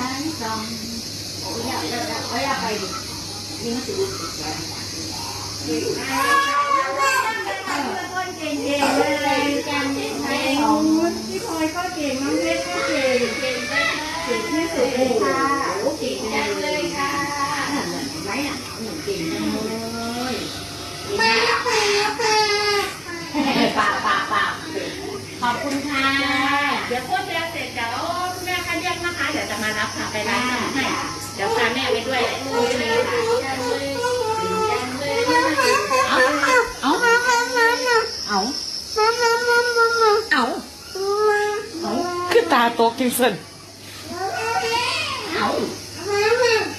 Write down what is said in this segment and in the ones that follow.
เอาอย่าไปดินี่มันสิบุกติดแกเก่งมากเก่งเลยกันเก่งพี่พลอยก็เก่งน้องเพชรก็เก่งเก่งเก่งที่สุดเลยค่ะโอ้เก่งเลยค่ะนั่นละหนไหมน่ะหนูเก่งเลยมาปาปาปาขอบคุณค่ะเดี๋ยวโคตร รับค่ะไปร้านขนมให้ เดี๋ยวพาแม่ไปด้วยเลยเลยค่ะเอาเอาเอาเอาเอาคือตาโตกินสันเอา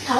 เอา